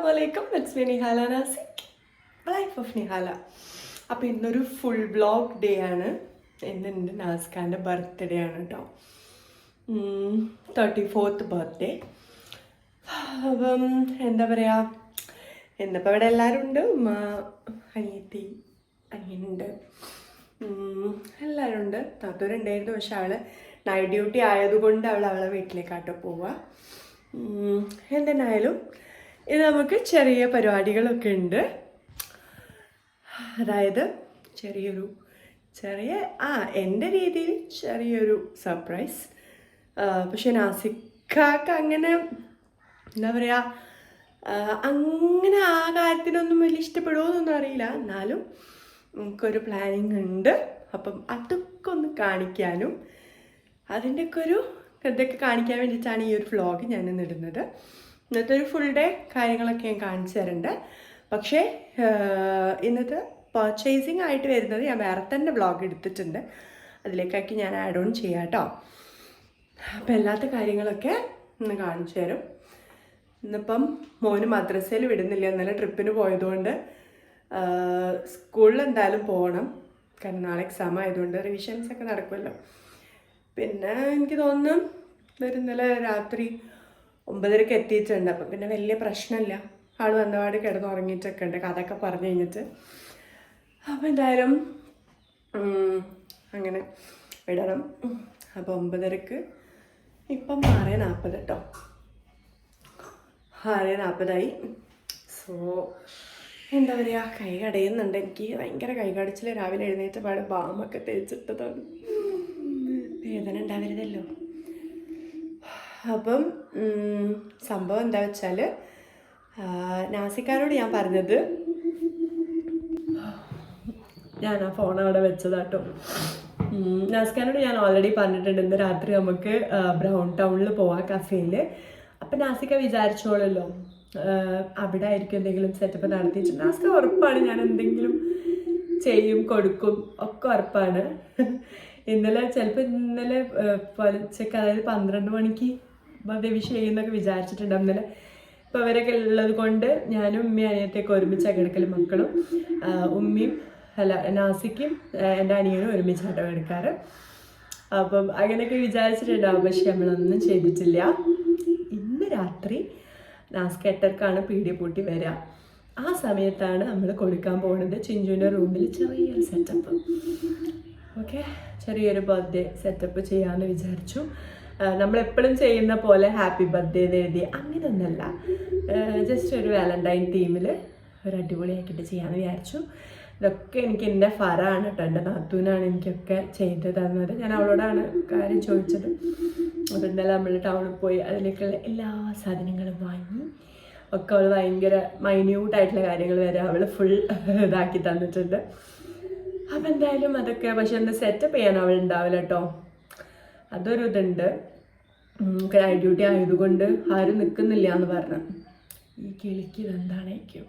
അസ്സാമലൈക്കും it's me Nihala Nasik life of Nihala അപ്പോൾ ഇന്നൊരു ഫുൾ ബ്ലോഗ് ഡേ ആണ്. ഇന്ന് എന്റെ നാസ്കാന്റെ ബർത്ത്ഡേ ആണ് കേട്ടോ തേർട്ടി ഫോർത്ത് ബർത്ത്ഡേ അപ്പം എന്താ പറയുക ഇന്നിപ്പോൾ ഇവിടെ എല്ലാവരും ഉണ്ട്. ഉമ്മ അനിയത്തി അനിയനുണ്ട്. എല്ലാവരും ഉണ്ട്. താത്തൂരുണ്ടായിരുന്നു പക്ഷെ അവൾ നൈറ്റ് ഡ്യൂട്ടി ആയതുകൊണ്ട് അവൾ അവളെ വീട്ടിലേക്കാട്ടോ പോവുക എന്തെന്നായാലും ഇത് നമുക്ക് ചെറിയ പരിപാടികളൊക്കെ ഉണ്ട്. അതായത് ചെറിയൊരു ചെറിയ ആ എന്റെ രീതിയിൽ ചെറിയൊരു സർപ്രൈസ് പക്ഷെ നാസിക്കാക്ക് അങ്ങനെ എന്താ പറയുക അങ്ങനെ ആ കാര്യത്തിനൊന്നും വലിയ ഇഷ്ടപ്പെടുമോന്നൊന്നും അറിയില്ല. എന്നാലും നമുക്കൊരു പ്ലാനിങ് ഉണ്ട്. അപ്പം അതൊക്കെ ഒന്ന് കാണിക്കാനും അതിന്റെയൊക്കെ ഒരു ഇതൊക്കെ കാണിക്കാൻ വേണ്ടിയിട്ടാണ് ഈ ഒരു വ്ളോഗ് ഞാൻ ഇന്ന് ഇടുന്നത്. ഇന്നത്തെ ഒരു ഫുൾ ഡേ കാര്യങ്ങളൊക്കെ ഞാൻ കാണിച്ചു തരുന്നുണ്ട് പക്ഷേ ഇന്നത്തെ പർച്ചേസിങ് ആയിട്ട് വരുന്നത് ഞാൻ വേറെ തന്നെ വ്ളോഗ് എടുത്തിട്ടുണ്ട്. അതിലേക്കാക്കി ഞാൻ ആഡ് ഓൺ ചെയ്യാം കേട്ടോ അപ്പം എല്ലാത്ത കാര്യങ്ങളൊക്കെ ഇന്ന് കാണിച്ചു തരും. ഇന്നിപ്പം മോന് മദ്രസയിൽ വിടുന്നില്ല. ഇന്നലെ ട്രിപ്പിന് പോയതുകൊണ്ട് സ്കൂളിൽ എന്തായാലും പോകണം. കാരണം നാളെ എക്സാം ആയതുകൊണ്ട് റിവിഷൻസ് ഒക്കെ നടക്കുമല്ലോ പിന്നെ എനിക്ക് തോന്നുന്നു വരുന്നില്ല രാത്രി ഒമ്പതരക്ക് എത്തിയിട്ടുണ്ട്. അപ്പം പിന്നെ വലിയ പ്രശ്നമില്ല. ആൾ വന്നപാട് കിടന്നുറങ്ങിയിട്ടൊക്കെ ഉണ്ട്. കഥയൊക്കെ പറഞ്ഞു കഴിഞ്ഞിട്ട്. അപ്പം എന്തായാലും അങ്ങനെ വിടണം. അപ്പോൾ ഒമ്പതരക്ക് ഇപ്പം ആറ് നാൽപ്പത് കേട്ടോ ആറ് നാൽപ്പതായി. സോ എന്താ പറയുക കൈ കടയുന്നുണ്ട്. എനിക്ക് ഭയങ്കര കൈ കടിച്ചിൽ രാവിലെ എഴുന്നേറ്റ പാട് ബാമൊക്കെ തേച്ചിട്ടതാണ്. വേദന ഉണ്ടാവരുതല്ലോ. അപ്പം സംഭവം എന്താ വെച്ചാൽ നാസിക്കാരോട് ഞാൻ പറഞ്ഞത് ഞാൻ ആ ഫോൺ അവിടെ വെച്ചതാട്ടോ. നാസിക്കാരോട് ഞാൻ ഓൾറെഡി പറഞ്ഞിട്ടുണ്ട് ഇന്ന് രാത്രി നമുക്ക് ബ്രൗൺ ടൗണിൽ പോവാം കഫേയിൽ അപ്പം നാസിക്ക വിചാരിച്ചോളല്ലോ അവിടെ ആയിരിക്കും എന്തെങ്കിലും സെറ്റപ്പ് നടത്തിയിട്ട് നാസിക്ക ഉറപ്പാണ് ഞാൻ എന്തെങ്കിലും ചെയ്യും കൊടുക്കും ഒക്കെ ഉറപ്പാണ്. ഇന്നലെ ചിലപ്പോൾ ഇന്നലെ പൊലച്ചക്ക് അതായത് പന്ത്രണ്ട് മണിക്ക് വിഷ് ചെയ്യുന്നൊക്കെ വിചാരിച്ചിട്ടുണ്ട് ഇന്നലെ ഇപ്പോൾ അവരൊക്കെ ഉള്ളത് കൊണ്ട് ഞാനും ഉമ്മയും അനിയത്തെയൊക്കെ ഒരുമിച്ചാണ് കിടക്കൽ മക്കളും ഉമ്മയും അല്ല നാസിക്കും എന്റെ അനിയനും ഒരുമിച്ചാട്ടോ കിടക്കാറ് അപ്പം അങ്ങനെയൊക്കെ വിചാരിച്ചിട്ടുണ്ടാവും പക്ഷെ നമ്മളൊന്നും ചെയ്തിട്ടില്ല. ഇന്ന് രാത്രി നാസ്ക എട്ടർക്കാണ് പീടി പൂട്ടി വരിക. ആ സമയത്താണ് നമ്മൾ കൊടുക്കാൻ പോകുന്നത് ചിഞ്ചുവിന്റെ റൂമിൽ ചെറിയൊരു സെറ്റപ്പ് ഓക്കെ? ചെറിയൊരു ബർത്ത്ഡേ സെറ്റപ്പ് ചെയ്യാമെന്ന് വിചാരിച്ചു. നമ്മളെപ്പോഴും ചെയ്യുന്ന പോലെ ഹാപ്പി ബർത്ത്ഡേ എഴുതി അങ്ങനെയൊന്നല്ല. ജസ്റ്റ് ഒരു വാലന്റൈൻ തീമിൽ ഒരു അടിപൊളിയാക്കിയിട്ട് ചെയ്യാമെന്ന് വിചാരിച്ചു. ഇതൊക്കെ എനിക്ക് എന്റെ ഫറാണ് കേട്ടോ എന്റെ നാത്തൂനാണ് എനിക്കൊക്കെ ചെയ്ത് തന്നത്. ഞാൻ അവളോടാണ് കാര്യം ചോദിച്ചത്. അപ്പോൾ ഇന്നലെ നമ്മൾ ടൗണിൽ പോയി അതിലേക്കുള്ള എല്ലാ സാധനങ്ങളും വാങ്ങി ഒക്കെ അവൾ ഭയങ്കര മൈന്യൂട്ടായിട്ടുള്ള കാര്യങ്ങൾ വരെ അവൾ ഫുൾ ഇതാക്കി തന്നിട്ടുണ്ട്. അപ്പം എന്തായാലും അതൊക്കെ പക്ഷെ എന്താ സെറ്റപ്പ് ചെയ്യാൻ അവൾ ഉണ്ടാവില്ല കേട്ടോ. അതൊരു ഇതുണ്ട് നൈറ്റ് ഡ്യൂട്ടി ആയതുകൊണ്ട് ആരും നിൽക്കുന്നില്ല എന്ന് പറഞ്ഞു. ഈ കിളിക്ക് ഇതെന്താണേക്കും?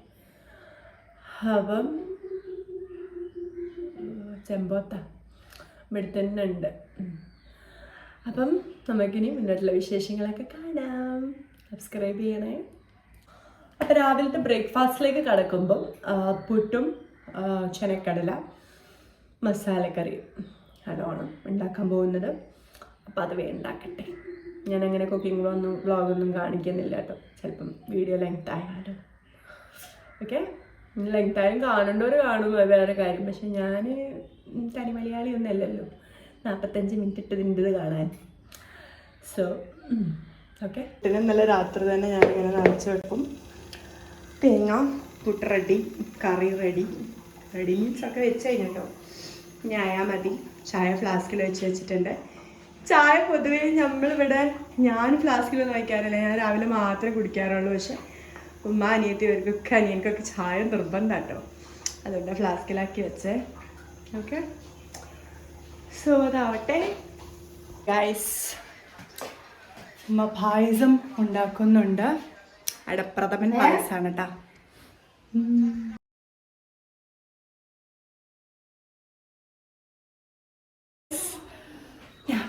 അപ്പം ചെമ്പോത്ത ഇവിടെ തന്നെ ഉണ്ട് അപ്പം നമുക്കിനി മുന്നോട്ടുള്ള വിശേഷങ്ങളൊക്കെ കാണാം. സബ്സ്ക്രൈബ് ചെയ്യണേ. അപ്പം രാവിലത്തെ ബ്രേക്ക്ഫാസ്റ്റിലേക്ക് കടക്കുമ്പം പുട്ടും ചെനക്കടല മസാലക്കറി അതാണ് ഉണ്ടാക്കാൻ പോകുന്നത്. അപ്പോൾ അത് വേണ്ടാക്കട്ടെ ഞാൻ അങ്ങനെ ഒന്നും വ്ളോഗൊന്നും കാണിക്കുന്നില്ല കേട്ടോ. ചിലപ്പം വീഡിയോ ലെങ്ത് ആയാലും. ഓക്കെ ലെങ്ത് ആയാലും കാണേണ്ടവർ കാണും വേറെ കാര്യം. പക്ഷെ ഞാൻ തനി മലയാളി ഒന്നും അല്ലല്ലോ നാൽപ്പത്തഞ്ച് മിനിറ്റ് ഇട്ട് നിന്റെത് കാണാൻ സോ ഓക്കെ പിന്നെ ഇന്നലെ രാത്രി തന്നെ ഞാനിങ്ങനെ നനച്ച് വെക്കും. തേങ്ങ പുട്ട് റെഡി കറി റെഡി റെഡി മീൻസ് ഒക്കെ വെച്ച് കഴിഞ്ഞിട്ടോ. ഞായാ മതി. ചായ ഫ്ലാസ്കിൽ വെച്ച് വെച്ചിട്ടുണ്ട്. ചായ പൊതുവേ നമ്മളിവിടെ ഞാൻ ഫ്ലാസ്കിലൊന്നും വയ്ക്കാറില്ല ഞാൻ രാവിലെ മാത്രമേ കുടിക്കാറുള്ളൂ. പക്ഷെ ഉമ്മ അനിയത്തി ഇവർക്കൊക്കെ അനിയൻക്കൊക്കെ ചായ നിർബന്ധം കേട്ടോ അതുകൊണ്ട് ഫ്ലാസ്കിലാക്കി വെച്ചേ. ഓക്കെ? സോ അതാവട്ടെ. ഗൈസ് ഉമ്മ പായസം ഉണ്ടാക്കുന്നുണ്ട്. അടപ്രഥമൻ പായസമാണ് കേട്ടോ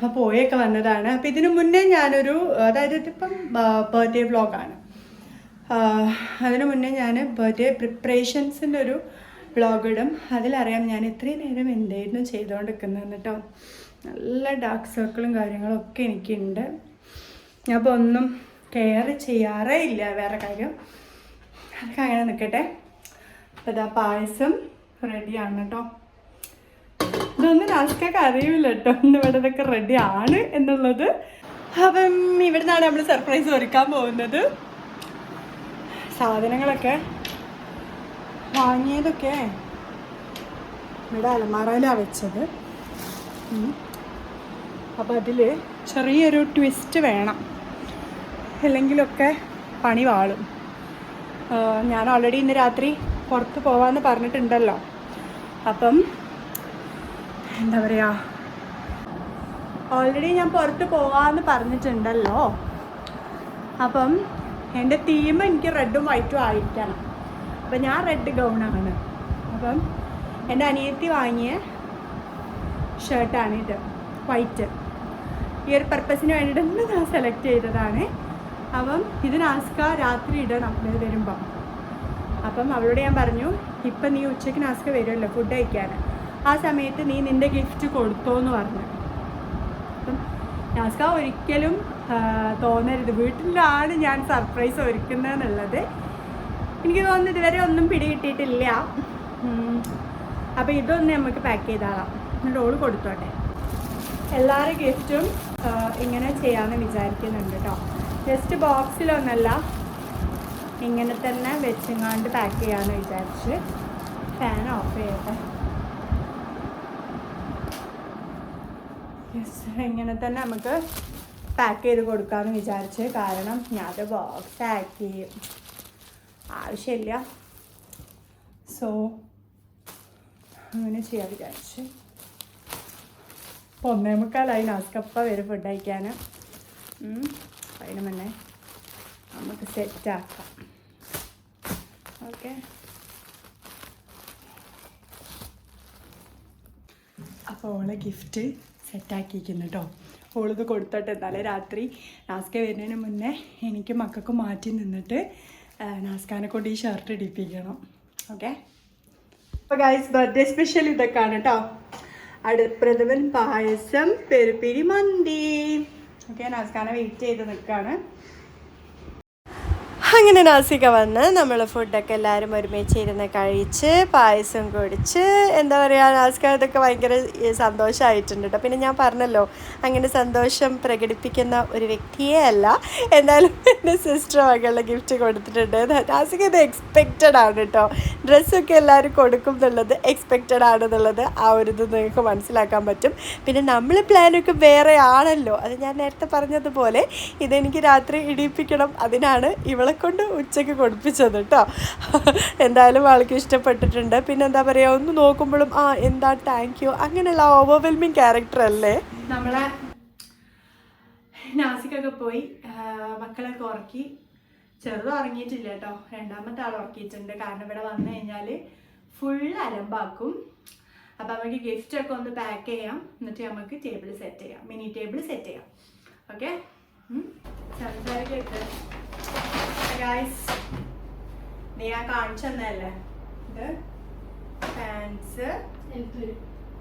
അപ്പോൾ പോയൊക്കെ വന്നതാണ്. അപ്പം ഇതിനു മുന്നേ ഞാനൊരു അതായത് ഇതിപ്പം ബർത്ത്ഡേ വ്ളോഗാണ് അതിനു മുന്നേ ഞാൻ ബർത്ത്ഡേ പ്രിപ്പറേഷൻസിന്റെ ഒരു വ്ളോഗ് ഇടും. അതിലറിയാം ഞാൻ ഇത്രയും നേരം എന്തായിരുന്നു ചെയ്തുകൊണ്ടിരിക്കുന്നതെന്ന് കേട്ടോ നല്ല ഡാർക്ക് സർക്കിളും കാര്യങ്ങളും ഒക്കെ എനിക്കുണ്ട്. അപ്പോൾ ഒന്നും കെയർ ചെയ്യാറേ ഇല്ല. വേറെ കാര്യം. അതൊക്കെ അങ്ങനെ നിൽക്കട്ടെ അപ്പോൾ ഇതാ പായസം റെഡിയാണ് കേട്ടോ ഇതൊന്നും രാസ്കൊക്കെ അറിയില്ല കേട്ടോ ഇവിടെ ഇതൊക്കെ റെഡി ആണ് എന്നുള്ളത്. അപ്പം ഇവിടെ നിന്നാണ് നമ്മൾ സർപ്രൈസ് ഒരുക്കാൻ പോകുന്നത്. സാധനങ്ങളൊക്കെ വാങ്ങിയതൊക്കെ ഇവിടെ അലമാറയിലാണ് വെച്ചത്. അപ്പോൾ അതിൽ ചെറിയൊരു ട്വിസ്റ്റ് വേണം. അല്ലെങ്കിലൊക്കെ പണി വാളും. ഞാൻ ഓൾറെഡി ഇന്ന് രാത്രി പുറത്ത് പോകാമെന്ന് പറഞ്ഞിട്ടുണ്ടല്ലോ. അപ്പം എന്താ പറയുക ഓൾറെഡി ഞാൻ പുറത്ത് പോവാന്ന് പറഞ്ഞിട്ടുണ്ടല്ലോ. അപ്പം എന്റെ തീം എനിക്ക് റെഡും വൈറ്റും ആയിരിക്കണം. അപ്പം ഞാൻ റെഡ് ഗൗണാണ് അപ്പം എന്റെ അനിയത്തി വാങ്ങിയ ഷർട്ടാണ് ഇത് വൈറ്റ് ഈ ഒരു പർപ്പസിന് വേണ്ടിയിട്ട് ഞാൻ സെലക്ട് ചെയ്തതാണ്. അപ്പം ഇത് നാസ്ക രാത്രി ഇടണം ഇത് വരുമ്പം. അപ്പം അവളോട് ഞാൻ പറഞ്ഞു ഇപ്പം നീ ഉച്ചയ്ക്ക് നാസ്ക വരുമല്ലോ ഫുഡ് കഴിക്കാൻ. ആ സമയത്ത് നീ നിന്റെ ഗിഫ്റ്റ് കൊടുത്തോ എന്ന് പറഞ്ഞു. അപ്പം നാസ്ക ഒരിക്കലും തോന്നരുത്. വീട്ടിലാണ് ഞാൻ സർപ്രൈസ് ഒരുക്കുന്നതെന്നുള്ളത്. എനിക്ക് തോന്നുന്നു ഇതുവരെ ഒന്നും പിടികിട്ടിയിട്ടില്ല. അപ്പം അപ്പോൾ ഇതൊന്ന് നമുക്ക് പാക്ക് ചെയ്താളാം. എന്നിട്ട് ഓൾ കൊടുത്തോട്ടെ. എല്ലാവരുടെ ഗിഫ്റ്റും ഇങ്ങനെ ചെയ്യാമെന്ന് വിചാരിക്കുന്നുണ്ട് കേട്ടോ ജസ്റ്റ് ബോക്സിലൊന്നല്ല ഇങ്ങനെ തന്നെ വെച്ചെങ്ങാണ്ട് പാക്ക് ചെയ്യാമെന്ന് വിചാരിച്ച് ഫാൻ ഓഫ് ചെയ്യട്ടെ. ഇങ്ങനെ തന്നെ നമുക്ക് പാക്ക് ചെയ്ത് കൊടുക്കാമെന്ന് വിചാരിച്ച്. കാരണം ഞാൻ അത് ബോക്സ് ആക്കി. ആവശ്യമില്ല. സോ അങ്ങനെ ചെയ്യാൻ വിചാരിച്ച്. ഒന്നേ മുക്കാലായി. നാസ്കപ്പ വരും ഫുഡ് കഴിക്കാൻ അതിന് മുന്നേ നമുക്ക് സെറ്റാക്കാം ഓക്കെ അപ്പോൾ ഓളെ ഗിഫ്റ്റ് സെറ്റാക്കിയിരിക്കുന്നു കേട്ടോ ഓളിത് കൊടുത്തോട്ടെ. എന്നാലേ രാത്രി നാസ്ക വരുന്നതിന് മുന്നേ എനിക്ക് മക്കൾക്ക് മാറ്റി നിന്നിട്ട് നാസ്കാനെ കൊണ്ട് ഈ ഷർട്ട് ഇടിപ്പിക്കണം. ഓക്കെ? അപ്പോൾ ഗൈസ് ബർത്ത്ഡേ സ്പെഷ്യൽ ഇതൊക്കെയാണ് കേട്ടോ അടുപ്രഥമൻ പായസം പെരുപ്പിരി മന്തി. ഓക്കെ നാസ്കാനെ വെയിറ്റ് ചെയ്ത് നിൽക്കുകയാണ് അങ്ങനെ നാസിക വന്ന് നമ്മൾ ഫുഡൊക്കെ എല്ലാവരും ഒരുമിച്ച് ഇരുന്ന് കഴിച്ച് പായസം കുടിച്ച് എന്താ പറയുക നാസിക ഇതൊക്കെ ഭയങ്കര സന്തോഷമായിട്ടുണ്ട് കേട്ടോ പിന്നെ ഞാൻ പറഞ്ഞല്ലോ അങ്ങനെ സന്തോഷം പ്രകടിപ്പിക്കുന്ന ഒരു വ്യക്തിയേ അല്ല എന്തായാലും എന്റെ സിസ്റ്റർ മകളുടെ ഗിഫ്റ്റ് കൊടുത്തിട്ടുണ്ട്. നാസിക ഇത് എക്സ്പെക്റ്റഡ് ആണ് കേട്ടോ ഡ്രസ്സൊക്കെ എല്ലാവരും കൊടുക്കും എന്നുള്ളത് എക്സ്പെക്റ്റഡ് ആണെന്നുള്ളത് ആ ഒരു ഇത് നിങ്ങൾക്ക് മനസ്സിലാക്കാൻ പറ്റും. പിന്നെ നമ്മൾ പ്ലാനൊക്കെ വേറെ ആണല്ലോ. അത് ഞാൻ നേരത്തെ പറഞ്ഞതുപോലെ ഇതെനിക്ക് രാത്രി ഇടിയിപ്പിക്കണം അതിനാണ് ഇവളെ കൊണ്ട് ഉച്ചയ്ക്ക് കൊടുപ്പിച്ചത് കേട്ടോ എന്തായാലും ആൾക്ക് ഇഷ്ടപ്പെട്ടിട്ടുണ്ട്. പിന്നെ എന്താ പറയുക ഒന്ന് നോക്കുമ്പോഴും ആ എന്താ താങ്ക് യു അങ്ങനെയുള്ള ഓവർവെൽമിങ് ക്യാരക്ടർ അല്ലേ? നമ്മളെ നാസിക്കൊക്കെ പോയി മക്കളൊക്കെ ഉറക്കി. ചെറുത് ഉറങ്ങിയിട്ടില്ല കേട്ടോ രണ്ടാമത്തെ ആൾ ഉറക്കിയിട്ടുണ്ട്. കാരണം ഇവിടെ വന്നു കഴിഞ്ഞാൽ ഫുൾ അലമ്പാക്കും. അപ്പം നമുക്ക് ഗിഫ്റ്റ് ഒക്കെ ഒന്ന് പാക്ക് ചെയ്യാം. എന്നിട്ട് നമുക്ക് ടേബിൾ സെറ്റ് ചെയ്യാം. മിനി ടേബിൾ സെറ്റ് ചെയ്യാം. ഓക്കെ സംസാരിക്കട്ടെ? ഗായ്സ് നീ ഞാൻ കാണിച്ചു തന്നല്ലേ ഇത് പാൻസ്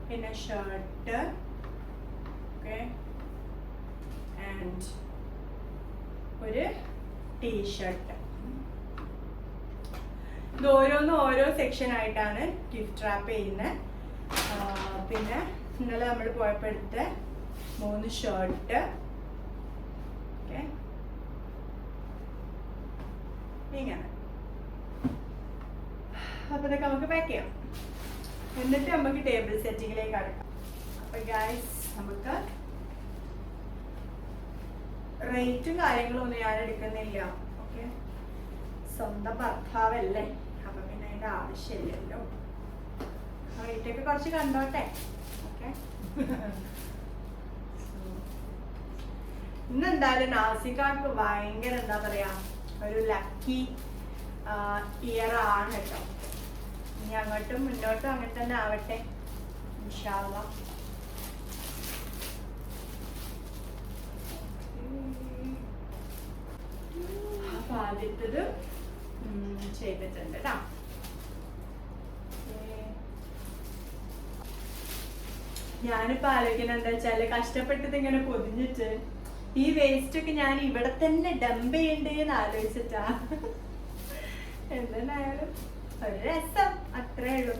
പിന്നെ ഷർട്ട് ഓക്കെ ആൻഡ് ഒരു ടീഷർട്ട് ഇത് ഓരോന്നും ഓരോ സെക്ഷൻ ആയിട്ടാണ് ഗിഫ്റ്റ് റാപ്പ് ചെയ്യുന്നത് പിന്നെ ഇന്നലെ നമ്മൾ പോയപ്പോഴത്തെ മൂന്ന് ഷർട്ട് ഓക്കെ ഇങ്ങനെ. അപ്പൊ ഇതൊക്കെ നമുക്ക് പാക്ക് ചെയ്യാം. എന്നിട്ട് നമുക്ക് ടേബിൾ സെറ്റിങ്ങിലേക്ക് അടുക്കാം. അപ്പൊ ഗായ്സ് നമുക്ക് റേറ്റും കാര്യങ്ങളും ഒന്നും ഞാൻ എടുക്കുന്നില്ല. ഓക്കെ സ്വന്തം ഭർത്താവല്ലേ? അപ്പൊ പിന്നെ അതിന്റെ ആവശ്യമില്ലല്ലോ. റേറ്റ് ഒക്കെ കുറച്ച് കണ്ടോട്ടെ. ഓക്കെ ഇന്ന് എന്തായാലും നാസിക്കാർക്ക് ഭയങ്കര എന്താ പറയാ ഒരു ലക്കി ഇയർ ആണ് കേട്ടോ. ഇനി അങ്ങോട്ടും മുന്നോട്ടും അങ്ങനെ തന്നെ ആവട്ടെ ഇൻഷാല്ല ആദ്യത്തത് ചെയ്തിട്ടുണ്ട് കേട്ടോ ഞാനിപ്പോ ആലോചിക്കുന്നത് എന്താ വെച്ചാൽ കഷ്ടപ്പെട്ടത് ഇങ്ങനെ പൊതിഞ്ഞിട്ട് ഈ വേസ്റ്റ് ഒക്കെ ഞാൻ ഇവിടെ തന്നെ ഡംപ് ചെയ്യണ്ടേന്ന് ആലോചിച്ചിട്ടാ. എന്തായാലും ഒരു രസം അത്രേ ഉള്ളൂ.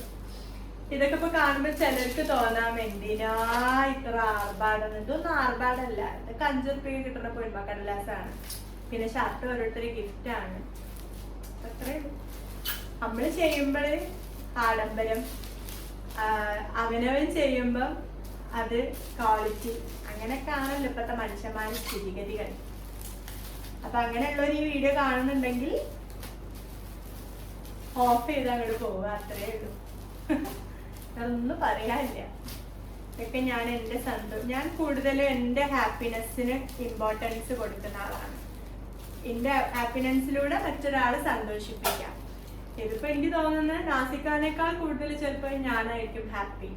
ഇതൊക്കെ ഇപ്പൊ കാണുമ്പോ ചിലർക്ക് തോന്നാം എന്തിനാ ഇത്ര ആർഭാടം. ഇതൊന്നും ആർഭാടല്ല. ഇതൊക്കെ അഞ്ചു റുപ്യ കിട്ടുന്ന പൊന്മ കടലാസാണ് പിന്നെ ഷർട്ട് ഓരോരുത്തർ ഗിഫ്റ്റ് ആണ്. അത്രേ ഉള്ളൂ. നമ്മൾ ചെയ്യുമ്പോഴ് ആഡംബരം അവനവൻ ചെയ്യുമ്പം അത് ക്വാളിറ്റി അങ്ങനെയൊക്കെ ആണല്ലോ ഇപ്പോഴത്തെ മനുഷ്യന്മാരുടെ സ്ഥിതിഗതികൾ. അപ്പൊ അങ്ങനെയുള്ളവർ ഈ വീഡിയോ കാണുന്നുണ്ടെങ്കിൽ ഓഫ് ചെയ്ത് അങ്ങോട്ട് പോവുക അത്രേ ഉള്ളൂ. അതൊന്നും പറയാനില്ല. ഇതൊക്കെ ഞാൻ എന്റെ സന്തോഷം ഞാൻ കൂടുതലും എന്റെ ഹാപ്പിനെസ്സിന് ഇമ്പോർട്ടൻസ് കൊടുക്കുന്ന ആളാണ്. എന്റെ ഹാപ്പിനെസ്സിലൂടെ മറ്റൊരാളെ സന്തോഷിപ്പിക്കാം. ഇതിപ്പോ എനിക്ക് തോന്നുന്നത് നാസിക്കാനേക്കാൾ കൂടുതൽ ചിലപ്പോൾ ഞാനായിരിക്കും ഹാപ്പി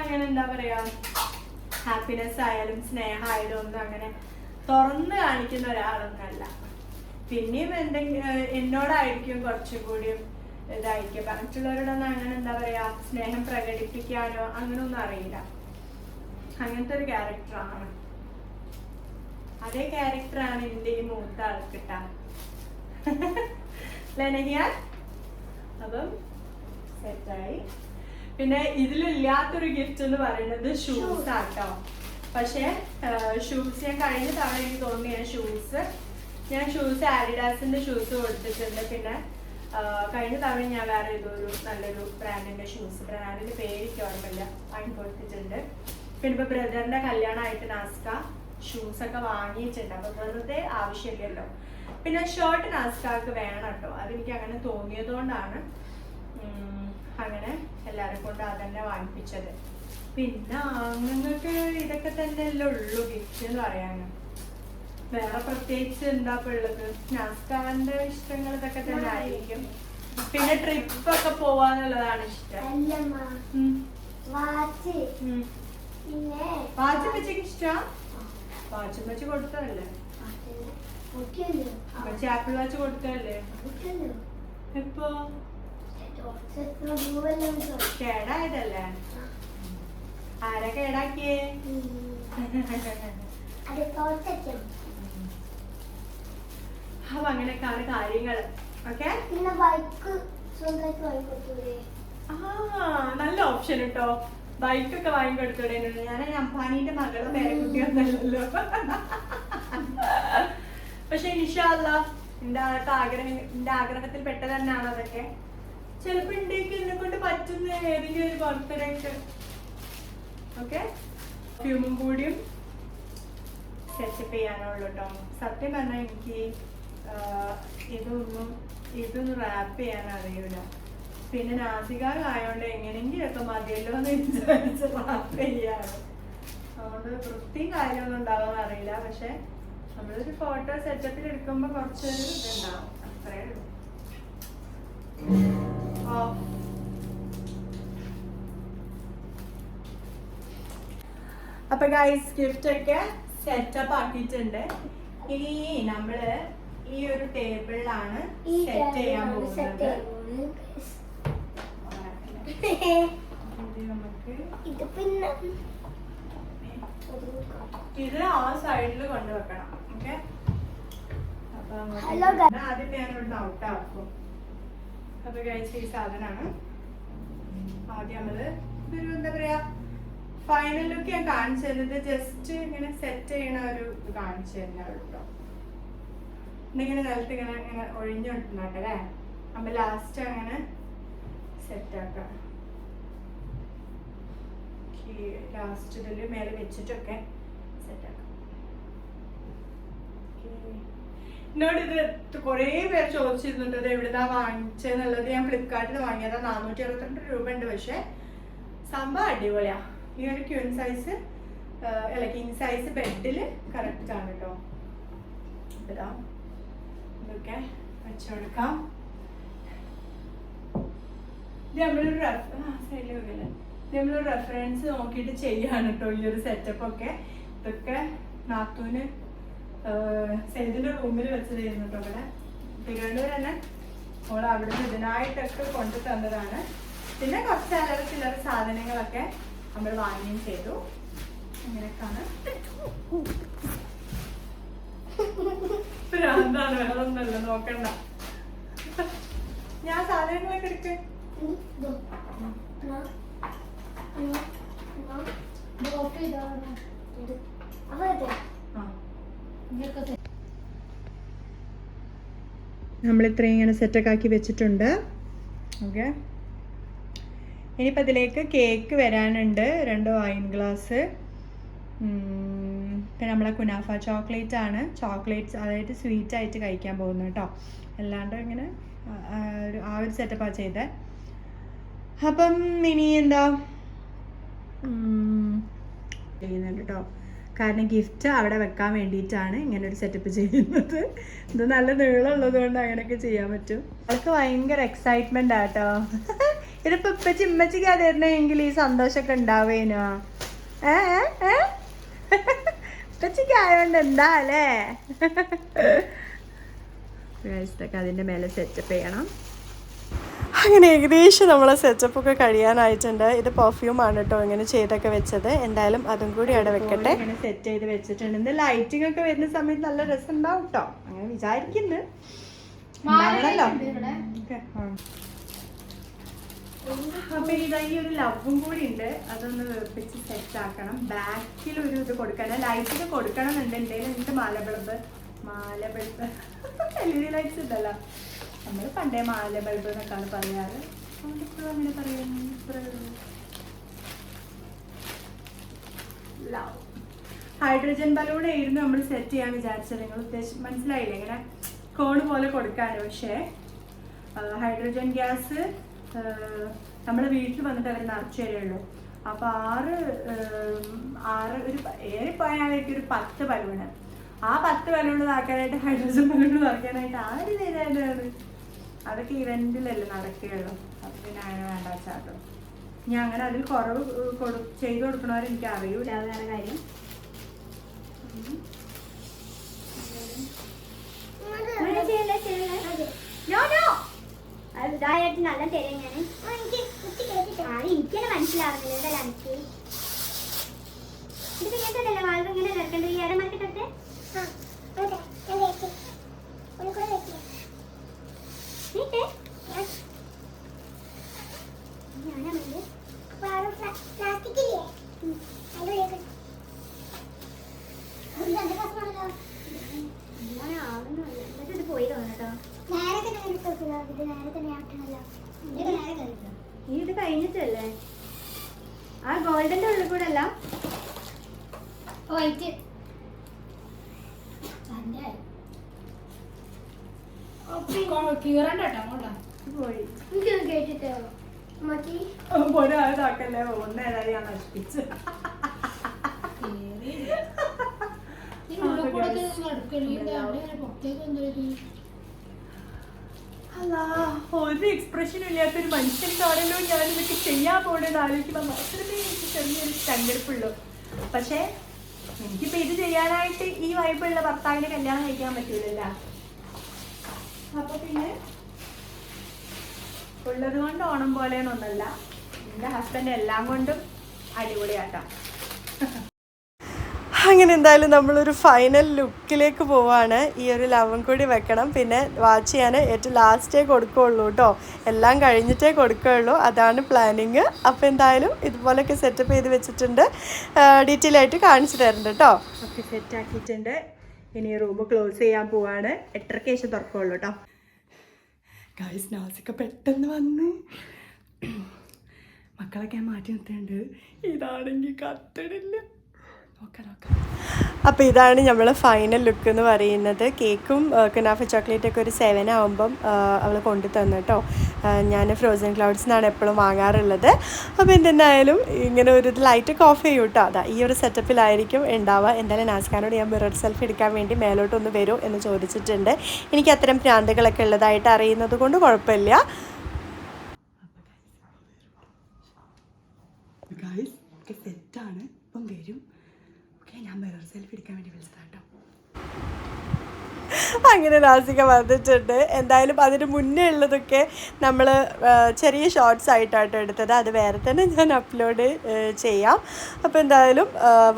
അങ്ങനെ എന്താ പറയാ? ഹാപ്പിനെസ് ആയാലും സ്നേഹമായാലും ഒന്നും അങ്ങനെ തുറന്ന് കാണിക്കുന്ന ഒരാളൊന്നല്ല. പിന്നെയും എന്തെങ്കിലും എന്നോടായിരിക്കും കുറച്ചും കൂടിയും ഇതായിരിക്കും. മറ്റുള്ളവരോടൊന്നും അങ്ങനെ എന്താ പറയാ സ്നേഹം പ്രകടിപ്പിക്കാനോ അങ്ങനെ ഒന്നും അറിയില്ല. അങ്ങനത്തെ ഒരു ക്യാരക്ടറാണ് അതേ ക്യാരക്ടറാണ് എന്റെ ഈ മൂത്ത ആൾക്കിട്ട. അപ്പം സെറ്റായി പിന്നെ ഇതിലില്ലാത്തൊരു ഗിഫ്റ്റ് എന്ന് പറയുന്നത് ഷൂസ് ആട്ടോ. പക്ഷേ ഷൂസ് ഞാൻ കഴിഞ്ഞ തവണ എനിക്ക് തോന്നി ഞാൻ ഷൂസ് ഞാൻ ഷൂസ് ആഡിഡാസിന്റെ ഷൂസ് കൊടുത്തിട്ടുണ്ട്. പിന്നെ കഴിഞ്ഞ തവണ ഞാൻ വേറെ ഇതൊരു നല്ലൊരു ബ്രാൻഡിന്റെ ഷൂസ് ബ്രാൻഡിന്റെ പേര് എനിക്ക് ഓർമ്മയില്ല. വാങ്ങി കൊടുത്തിട്ടുണ്ട്. പിന്നെ ഇപ്പൊ ബ്രദറിന്റെ കല്യാണമായിട്ട് നാസ്ക ഷൂസ് ഒക്കെ വാങ്ങിയിട്ടുണ്ട്. അപ്പൊ വെറുതെ ആവശ്യമില്ലല്ലോ. പിന്നെ ഷർട്ട് നാസ്കാർക്ക് വേണം കേട്ടോ. അതെനിക്ക് അങ്ങനെ തോന്നിയതുകൊണ്ടാണ്. അങ്ങനെ എല്ലാവരെ കൊണ്ട് അതന്നെ വാങ്ങിപ്പിച്ചത്. പിന്നെ ആണുങ്ങൾക്ക് ഇതൊക്കെ തന്നെ അല്ലേ ഉള്ളു ഗിഫ്റ്റ് എന്ന് പറയാന്. വേറെ പ്രത്യേകിച്ച് എന്താ ഉള്ളത്? നാസ്കാന്റെ ഇഷ്ടങ്ങൾ ഇതൊക്കെ തന്നെ ആയിരിക്കും. പിന്നെ ട്രിപ്പ് ഒക്കെ പോവാന്നുള്ളതാണ് ഇഷ്ടം. വാച്ച്. വെച്ചേക്ക് ഇഷ്ടാ? വാച്ച് വെച്ച് കൊടുത്തതല്ലേ? Apple watch കൊടുത്തതല്ലേ? ഇപ്പൊ കേടായതല്ലേ? ആരാ കേടാക്കിയേ? അപ്പൊ അങ്ങനെയൊക്കെയാണ് കാര്യങ്ങൾ. ഓക്കെ? ആ നല്ല ഓപ്ഷൻ കേട്ടോ ബൈക്കൊക്കെ വാങ്ങിക്കൊടുത്തൂടെ ഞാൻ അംബാനിന്റെ മകളും കുട്ടിയൊന്നല്ലോ പക്ഷെ ഇൻഷാല്ല എന്റെ ആഗ്രഹം എന്റെ ആഗ്രഹത്തിൽ പെട്ടതന്നെയാണോ അതൊക്കെ? ചിലപ്പോ ഇന്ത്യയ്ക്ക് എന്നെ കൊണ്ട് പറ്റുന്ന ഏതെങ്കിലും ഒരു ബർത്ത്ഡേ ഒക്കെ ഓക്കെ ഫ്യൂമും കൂടിയും സെറ്റപ്പ് ചെയ്യാനുള്ളൂ കേട്ടോ സത്യം പറഞ്ഞാൽ എനിക്ക് ഇതൊന്നും ഇതൊന്നും റാപ്പ് ചെയ്യാൻ അറിയൂല. പിന്നെ നാസികാരായോണ്ട് എങ്ങനെയെങ്കിലൊക്കെ മതിയല്ലോ എന്ന് വിചാരിച്ച് റാപ്പ് ചെയ്യാണ് അതുകൊണ്ട് വൃത്തിയും കാര്യമൊന്നും ഉണ്ടാവാൻ അറിയില്ല. പക്ഷെ നമ്മളൊരു ഫോട്ടോ സെറ്റപ്പിൽ എടുക്കുമ്പോൾ കുറച്ചൊരു ഇതുണ്ടാവും. അത്രേ ഉള്ളൂ. അപ്പൊ ഗൈസ് ഗിഫ്റ്റ് ഒക്കെ സെറ്റപ്പ് ആക്കിയിട്ടുണ്ട്. ഇനി നമ്മൾ ഈ ഒരു ടേബിളിലാണ് സെറ്റ് ചെയ്യാൻ പോകുന്നത്. ഇത് പിന്നെ ഇത് ആ സൈഡിൽ കൊണ്ടുവെക്കണം ഓക്കെ അപ്പൊ ആദ്യം ഞാൻ ഇവിടുന്ന് അപ്പൊ കഴിച്ച ഈ സാധനമാണ്. ആദ്യം നമ്മൾ ഇതൊരു എന്താ പറയാ ഫൈനൽ ലുക്ക് ഞാൻ കാണിച്ചു തരുന്നത് ജസ്റ്റ് ഇങ്ങനെ സെറ്റ് ചെയ്യണ ഒരു ഇത് കാണിച്ചു തരുന്നുള്ളൂ കേട്ടോ എന്നിങ്ങനെ നിലത്ത് ഇങ്ങനെ ഇങ്ങനെ ഒഴിഞ്ഞു കിട്ടുന്നുണ്ട് അല്ലേ? അപ്പൊ ലാസ്റ്റ് അങ്ങനെ സെറ്റ് ആക്കാം. ലാസ്റ്റ് ഇതിൽ മേലെ വെച്ചിട്ടൊക്കെ സെറ്റ് ആക്കാം. Okay. എന്നോട് ഇത് കുറേ പേർ ചോദിച്ചിരുന്നുണ്ട് ഇത് എവിടുന്നാ വാങ്ങിച്ചെന്നുള്ളത്? ഞാൻ ഫ്ലിപ്കാർട്ടിൽ വാങ്ങിയതാ നാനൂറ്റി അറുപത്തിരണ്ട് രൂപ ഉണ്ട് പക്ഷെ സംഭവം അടിപൊളിയാ. ഈ ഒരു ക്യൂൻ സൈസ് അല്ല കിങ് സൈസ് ബെഡിൽ കറക്റ്റ് ആണ് കേട്ടോ ഇതാ. ഇതൊക്കെ വെച്ചുകൊടുക്കാം ഇത് നമ്മളൊരു റെഫ് സൈഡിൽ വെക്കല്ലേ ഇത് നമ്മളൊരു റെഫറൻസ് നോക്കിയിട്ട് ചെയ്യാണ് കേട്ടോ ഈ ഒരു സെറ്റപ്പ് ഒക്കെ. ഇതൊക്കെ നാത്തൂന് സെയ്തിന്റെ റൂമിൽ വെച്ചതായിരുന്നു കേട്ടോ ഇവിടെ തിരുവനന്തപുരം തന്നെ ഓൾ അവിടുന്ന് ഇതിനായിട്ടൊക്കെ കൊണ്ടു തന്നതാണ് പിന്നെ കുറച്ച് അലറ ചില്ലറ സാധനങ്ങളൊക്കെ നമ്മൾ വാങ്ങുകയും ചെയ്തു അങ്ങനെയൊക്കെയാണ് ഭ്രാന്താണ് വേറൊന്നല്ല നോക്കണ്ട ഞാൻ സാധനങ്ങളൊക്കെ എടുക്കേ ഇതോ. ഇത്രയും ഇങ്ങനെ സെറ്റൊക്കെ ആക്കി വെച്ചിട്ടുണ്ട്. ഓക്കെ ഇനിയിപ്പോൾ അതിലേക്ക് കേക്ക് വരാനുണ്ട്. രണ്ട് വൈൻ ഗ്ലാസ് പിന്നെ നമ്മളെ കുനാഫ ചോക്ലേറ്റ് ആണ്. ചോക്ലേറ്റ്സ് അതായത് സ്വീറ്റ് ആയിട്ട് കഴിക്കാൻ പോകുന്നു കേട്ടോ. അല്ലാണ്ട് ഇങ്ങനെ ആ, ഒരു- സെറ്റപ്പാണ് ചെയ്തത് അപ്പം ഇനി എന്താ? ചെയ്യുന്നുണ്ട് കേട്ടോ. കാരണം ഗിഫ്റ്റ് അവിടെ വെക്കാൻ വേണ്ടിയിട്ടാണ് ഇങ്ങനെ ഒരു സെറ്റപ്പ് ചെയ്യുന്നത്. ഇത് നല്ല നീളമുള്ളത് കൊണ്ട് അങ്ങനെയൊക്കെ ചെയ്യാൻ പറ്റും. അവൾക്ക് ഭയങ്കര എക്സൈറ്റ്മെന്റ് ആട്ടോ. ഇതിപ്പോ ഇപ്പൊ ചിമ്മച്ചിക്ക് അതായിരുന്നെങ്കിൽ ഈ സന്തോഷമൊക്കെ ഉണ്ടാവേനോ? ഏ ഏ, ആയതുകൊണ്ട് എന്താ അല്ലേ? അതിന്റെ മേലെ സെറ്റപ്പ് ചെയ്യണം. അങ്ങനെ ഏകദേശം നമ്മളെ സെറ്റപ്പ് ഒക്കെ കഴിയാനായിട്ടുണ്ട്. ഇത് പെർഫ്യൂമാണ് കേട്ടോ ഇങ്ങനെ ചെയ്തൊക്കെ വെച്ചത്. എന്തായാലും അതും കൂടി അവിടെ വെക്കട്ടെ. ഇങ്ങനെ സെറ്റ് ചെയ്ത് വെച്ചിട്ടുണ്ട്. ഇന്ന് ലൈറ്റിംഗ് ഒക്കെ വരുന്ന സമയത്ത് നല്ല രസം ഉണ്ടാവും കേട്ടോ അങ്ങനെ വിചാരിക്കുന്നു. അപ്പൊ ഇതാ ഈ ഒരു ലവും കൂടി ഉണ്ട്. അതൊന്ന് വെപ്പിച്ച് സെറ്റ് ആക്കണം. ബാക്കിൽ ഒരു ഇത് കൊടുക്കണം. ലൈറ്റിന് കൊടുക്കണം എന്നുണ്ടെങ്കിൽ എന്ത് മാല ബൾബ് മാല bulb L E D lights ഉണ്ടല്ലോ. നമ്മൾ പണ്ടേ മാല ബൾബ് എന്നൊക്കെയാണ് പറയാറ്. അതുകൊണ്ട് അങ്ങനെ പറയുന്നു ഹൈഡ്രജൻ ബലൂൺ ആയിരുന്നു നമ്മൾ സെറ്റ് ചെയ്യാൻ വിചാരിച്ചത്. നിങ്ങൾ ഉദ്ദേശം മനസ്സിലായില്ലേ? ഇങ്ങനെ കോണ് പോലെ കൊടുക്കാണ് പക്ഷേ ഹൈഡ്രജൻ ഗ്യാസ് നമ്മുടെ വീട്ടിൽ വന്നിട്ട് അവർ നിറച്ചു തരുള്ളൂ അപ്പൊ ആറ് ആറ് ഒരു ഏറെ പോയാലേക്ക് ഒരു പത്ത് ബലൂണ് ആ പത്ത് ബലൂണ് ആക്കാനായിട്ട് ഹൈഡ്രജൻ ബലൂണ് നിറയ്ക്കാനായിട്ട് ആര് തരാനാണ് അതൊക്കെ ഇവന്റിലല്ലേ നടക്കുകയുള്ളൂ. അപ്പൊ പിന്നെ അങ്ങനെ വേണ്ട ചാട്ടോ. ഞാൻ അങ്ങനെ അതിൽ കുറവ് കൊടു ചെയ്ത് കൊടുക്കണവരെ എനിക്ക് അറിയൂല വേറെ കാര്യം. ഇതായിട്ട് നല്ല തരാം ഞാൻ എനിക്ക് മനസ്സിലാവുന്നില്ല. ഇതല്ല എനിക്ക് ഇത് ഇങ്ങനത്തെ വാൾവ് ഇങ്ങനെ ചേർക്കേണ്ടത് ഈ അരമറക്കിട്ടൊക്കെ പോയി തോന്നട്ടോ നേരെ തന്നെ എടുത്തോക്കില്ല ഇത് നേരെ തന്നെ ആക്കണല്ലോ ഇത് നേരെ കഴിക്കാം നീ ഇത് കഴിഞ്ഞിട്ടല്ലേ ആ ഗോൾഡന്റെ ഉള്ളിൽ കൂടെ അല്ല വൈറ്റ് പോയി എനിക്കൊന്ന് കേട്ടിട്ടോ മതി ഒരാളാക്കല്ലേ ഒന്ന് ഏതായാലും ഞാൻ നശിപ്പിച്ചു അല്ലാ, ഒരു എക്സ്പ്രഷൻ ഇല്ലാത്തൊരു മനുഷ്യൻക്കാണല്ലോ ഞാൻ ഇതൊക്കെ ചെയ്യാൻ പോണെന്ന് ആലോചിക്കുമ്പോൾ മാത്രമേ എനിക്ക് ചെറിയൊരു സങ്കടപ്പുള്ളൂ പക്ഷേ എനിക്കിപ്പോ ഇത് ചെയ്യാനായിട്ട് ഈ വൈബുള്ള ഭർത്താവിനെ കല്യാണം കഴിക്കാൻ പറ്റൂലല്ല. അപ്പൊ പിന്നെ ഉള്ളത് കൊണ്ട് ഓണം പോലെയൊന്നല്ല എന്റെ ഹസ്ബൻഡ് എല്ലാം കൊണ്ടും അടിപൊളിയാട്ടാം. അങ്ങനെ എന്തായാലും നമ്മളൊരു ഫൈനൽ ലുക്കിലേക്ക് പോവാണ്. ഈ ഒരു ലവൻ കൂടി വെക്കണം. പിന്നെ വാച്ച് ചെയ്യാൻ ഏറ്റവും ലാസ്റ്റേ കൊടുക്കുകയുള്ളൂ കേട്ടോ എല്ലാം കഴിഞ്ഞിട്ടേ കൊടുക്കുകയുള്ളൂ. അതാണ് പ്ലാനിങ് അപ്പോൾ എന്തായാലും ഇതുപോലൊക്കെ സെറ്റപ്പ് ചെയ്ത് വെച്ചിട്ടുണ്ട്. ഡീറ്റെയിൽ ആയിട്ട് കാണിച്ചു തരുന്നുണ്ട് കേട്ടോ ഒക്കെ സെറ്റ് ആക്കിയിട്ടുണ്ട്. ഇനി റൂം ക്ലോസ് ചെയ്യാൻ പോവാണ്. എട്ടരയ്ക്ക് ശേഷം തുറക്കുകയുള്ളൂ കേട്ടോ നാസിക്ക പെട്ടെന്ന് വന്നു. മക്കളൊക്കെ ഞാൻ മാറ്റി നിർത്തേണ്ടത് ഇതാണെങ്കിൽ കത്തിടില്ല അപ്പോൾ ഇതാണ് നമ്മൾ ഫൈനൽ ലുക്ക് എന്ന് പറയുന്നത്. കേക്കും കുനാഫ ചോക്ലേറ്റ് ഒക്കെ ഒരു സെവൻ ആകുമ്പം അവൾ കൊണ്ടു തന്നു കേട്ടോ. ഞാൻ ഫ്രോസൺ ക്ലൗഡ്സ് നിന്നാണ് എപ്പോഴും വാങ്ങാറുള്ളത്. അപ്പോൾ എന്തെന്നായാലും ഇങ്ങനെ ഒരു ലൈറ്റൊക്കെ ഓഫ് ചെയ്യും കേട്ടോ അതാ ഈ ഒരു സെറ്റപ്പിലായിരിക്കും ഉണ്ടാവുക. എന്തായാലും നാസ്കാനോട് ഞാൻ മിറർ സെൽഫി എടുക്കാൻ വേണ്ടി മേലോട്ടൊന്ന് വരൂ എന്ന് ചോദിച്ചിട്ടുണ്ട്. എനിക്ക് അത്തരം ഭ്രാന്തുകളൊക്കെ ഉള്ളതായിട്ട് അറിയുന്നത് കൊണ്ട് കുഴപ്പമില്ല. സെറ്റാണ് ഇപ്പം വരും. ഓക്കെ ഞാൻ വേറൊരു സെൽഫി എടുക്കാൻ വേണ്ടി വിളിച്ചതാ കേട്ടോ. അങ്ങനെ നാസിക വന്നിട്ടുണ്ട്. എന്തായാലും അതിന് മുന്നേ ഉള്ളതൊക്കെ നമ്മൾ ചെറിയ ഷോർട്സ് ആയിട്ടാണ് എടുത്തത്. അത് വേറെ തന്നെ ഞാൻ അപ്ലോഡ് ചെയ്യാം. അപ്പോൾ എന്തായാലും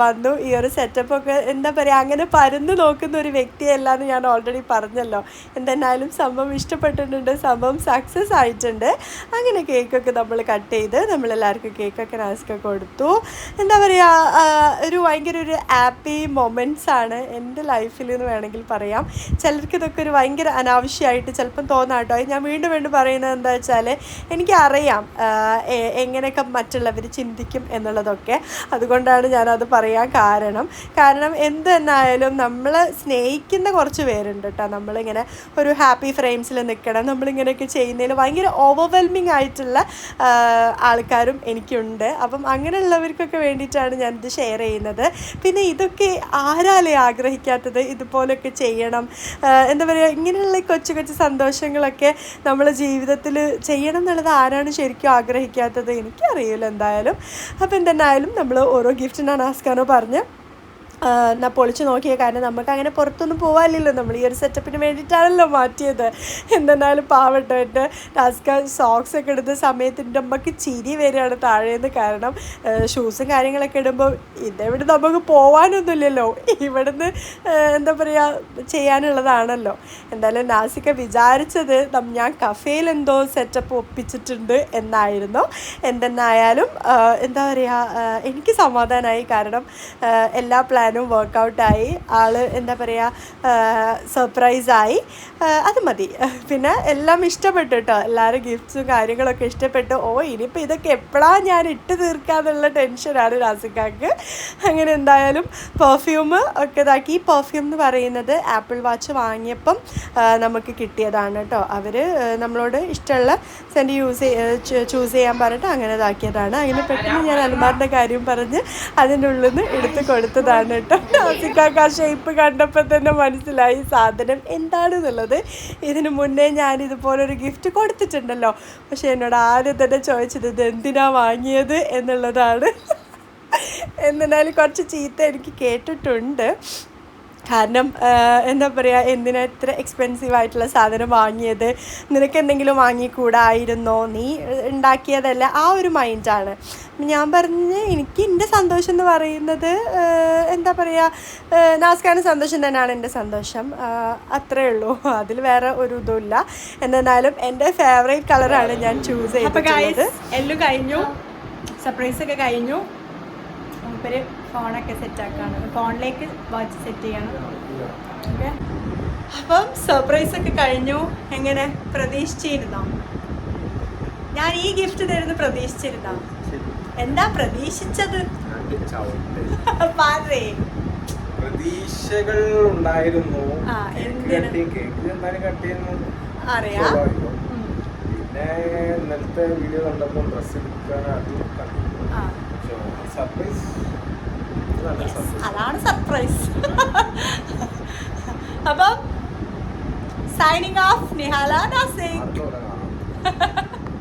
വന്നു. ഈ ഒരു സെറ്റപ്പൊക്കെ എന്താ പറയുക അങ്ങനെ പരന്ന് നോക്കുന്ന ഒരു വ്യക്തിയല്ല എന്ന് ഞാൻ ഓൾറെഡി പറഞ്ഞല്ലോ. എന്തെന്നാലും സംഭവം ഇഷ്ടപ്പെട്ടിട്ടുണ്ട് സംഭവം സക്സസ് ആയിട്ടുണ്ട്. അങ്ങനെ കേക്കൊക്കെ നമ്മൾ കട്ട് ചെയ്ത് നമ്മളെല്ലാവർക്കും കേക്കൊക്കെ നാസിക കൊടുത്തു. എന്താ പറയുക ഒരു ഭയങ്കര ഒരു ഹാപ്പി മൊമെന്റ്സ് ആണ് എന്റെ ലൈഫിൽ എന്ന് വേണമെങ്കിൽ പറയാം. ചിലർക്ക് ഇതൊക്കെ ഒരു ഭയങ്കര അനാവശ്യമായിട്ട് ചിലപ്പം തോന്നാം കേട്ടോ. ഞാൻ വീണ്ടും വീണ്ടും പറയുന്നത് എന്താ വെച്ചാൽ എനിക്കറിയാം എങ്ങനെയൊക്കെ മറ്റുള്ളവർ ചിന്തിക്കും എന്നുള്ളതൊക്കെ. അതുകൊണ്ടാണ് ഞാനത് പറയാൻ കാരണം. കാരണം എന്ത് തന്നായാലും നമ്മൾ സ്നേഹിക്കുന്ന കുറച്ച് പേരുണ്ട് കേട്ടോ. നമ്മളിങ്ങനെ ഒരു ഹാപ്പി ഫ്രെയിംസിൽ നിൽക്കണം. നമ്മളിങ്ങനെയൊക്കെ ചെയ്യുന്നതിൽ ഭയങ്കര ഓവർവെൽമിങ് ആയിട്ടുള്ള ആൾക്കാരും എനിക്കുണ്ട്. അപ്പം അങ്ങനെയുള്ളവർക്കൊക്കെ വേണ്ടിയിട്ടാണ് ഞാനിത് ഷെയർ ചെയ്യുന്നത്. പിന്നെ ഇതൊക്കെ ആരാലേ ആഗ്രഹിക്കാത്തത്? ഇതുപോലൊക്കെ ചെയ്യണം. എന്താ പറയുക ഇങ്ങനെയുള്ള കൊച്ചു കൊച്ചു സന്തോഷങ്ങളൊക്കെ നമ്മൾ ജീവിതത്തിൽ ചെയ്യണം എന്നുള്ളത് ആരാണ് ശരിക്കും ആഗ്രഹിക്കാത്തത് എനിക്കറിയില്ല എന്തായാലും. അപ്പം എന്തെന്നായാലും നമ്മൾ ഓരോ ഗിഫ്റ്റിനാണ് ആസ്കാനോ പറഞ്ഞ് പൊളിച്ച് നോക്കിയ കാരണം നമുക്ക് അങ്ങനെ പുറത്തൊന്നും പോകാനില്ലല്ലോ നമ്മൾ ഈ ഒരു സെറ്റപ്പിന് വേണ്ടിയിട്ടാണല്ലോ മാറ്റിയത്. എന്തെന്നാലും പാവട്ടോ എന്റെ ടാസ്ക സോക്സ് ഒക്കെ ഇടുന്ന സമയത്ത് എന്റെ അമ്മയ്ക്ക് ചിരി വരികയാണ് താഴേന്ന് കാരണം ഷൂസും കാര്യങ്ങളൊക്കെ ഇടുമ്പോൾ ഇതെവിടെ നമുക്ക് പോകാനൊന്നുമില്ലല്ലോ ഇവിടുന്ന് എന്താ പറയുക ചെയ്യാനുള്ളതാണല്ലോ. എന്തായാലും നാസിക്ക വിചാരിച്ചത് ഞാൻ കഫേയിൽ എന്തോ സെറ്റപ്പ് ഒപ്പിച്ചിട്ടുണ്ട് എന്നായിരുന്നു. എന്തെന്നായാലും എന്താ പറയുക എനിക്ക് സമാധാനമായി കാരണം എല്ലാ എല്ലാ പ്ലാനും വർക്കൗട്ടായി ആൾ എന്താ പറയുക സർപ്രൈസായി അത് മതി. പിന്നെ എല്ലാം ഇഷ്ടപ്പെട്ടു കേട്ടോ എല്ലാവരും ഗിഫ്റ്റ്സും കാര്യങ്ങളൊക്കെ ഇഷ്ടപ്പെട്ടു. ഓ ഇനിയിപ്പോൾ ഇതൊക്കെ എപ്പോഴാണ് ഞാൻ ഇട്ട് തീർക്കാന്നുള്ള ടെൻഷനാണ് രാസിക്കാക്ക് അങ്ങനെ എന്തായാലും പെർഫ്യൂം ഒക്കെ ഇതാക്കി. പെർഫ്യൂം എന്ന് പറയുന്നത് ആപ്പിൾ വാച്ച് വാങ്ങിയപ്പം നമുക്ക് കിട്ടിയതാണ് കേട്ടോ. അവർ നമ്മളോട് ഇഷ്ടമുള്ള സെന്റ് യൂസ് ചൂസ് ചെയ്യാൻ പറഞ്ഞിട്ട് അങ്ങനെ ഇതാക്കിയതാണ്. അങ്ങനെ പെട്ടെന്ന് ഞാൻ അലമാറിന്റെ കാര്യം പറഞ്ഞ് അതിന്റെ ഉള്ളിൽ നിന്ന് എടുത്ത് കൊടുത്തതാണ് കേട്ടോ. നാസിക്കാക്ക് ആ ഷേപ്പ് കണ്ടപ്പോൾ തന്നെ മനസ്സിലായി സാധനം എന്താണെന്നുള്ളത്. ഇതിനു മുന്നേ ഞാൻ ഇതുപോലൊരു ഗിഫ്റ്റ് കൊടുത്തിട്ടുണ്ടല്ലോ. പക്ഷെ എന്നോട് ആദ്യം തന്നെ ചോദിച്ചത് ഇത് എന്തിനാ വാങ്ങിയത് എന്നുള്ളതാണ്. എന്നാലും കുറച്ച് ചീത്ത എനിക്ക് കേട്ടിട്ടുണ്ട്. കാരണം എന്താ പറയുക എന്തിനാ ഇത്ര എക്സ്പെൻസീവ് ആയിട്ടുള്ള സാധനം വാങ്ങിയത്? നിനക്ക് എന്തെങ്കിലും വാങ്ങിക്കൂടായിരുന്നോ നീ ഉണ്ടാക്കിയതല്ല. ആ ഒരു മൈൻഡാണ് ഞാൻ പറഞ്ഞ് എനിക്ക് എന്റെ സന്തോഷം എന്ന് പറയുന്നത് എന്താ പറയുക നാസ്കാന സന്തോഷം തന്നെയാണ് എന്റെ സന്തോഷം. അത്രേ ഉള്ളൂ. അതിൽ വേറെ ഒരു ഇതുമില്ല എന്നാലും എന്റെ ഫേവറേറ്റ് കളറാണ് ഞാൻ ചൂസ് ചെയ്തത് എല്ലാം കഴിഞ്ഞു. സർപ്രൈസ് ഒക്കെ കഴിഞ്ഞു. ഫോണൊക്കെ സെറ്റ് ആക്കാണ് ഫോണിലേക്ക് വാച്ച് സെറ്റ് ചെയ്യണം. ഓക്കെ. അപ്പം സർപ്രൈസ് ഒക്കെ കഴിഞ്ഞു. എങ്ങനെ? പ്രതീക്ഷിച്ചിരുന്നോ? ഞാൻ ഈ ഗിഫ്റ്റ് തരുന്ന പ്രതീക്ഷിച്ചിരുന്നോ? എന്താ പ്രതീക്ഷിച്ചത്? പാരേ പ്രതീക്ഷകൾ ഉണ്ടായിരുന്നു. അറിയാം. പിന്നെ ഇന്നലത്തെ വീഡിയോ കണ്ടപ്പോൾ ഡ്രസ്സ് എടുക്കാൻ അത് കണ്ടു ആ. സർപ്രൈസ് നല്ല Yes, സർപ്രൈസ് അതാണ് സർപ്രൈസ് അപ്പം സൈനിങ് ഓഫ് നിഹാല കാണാം.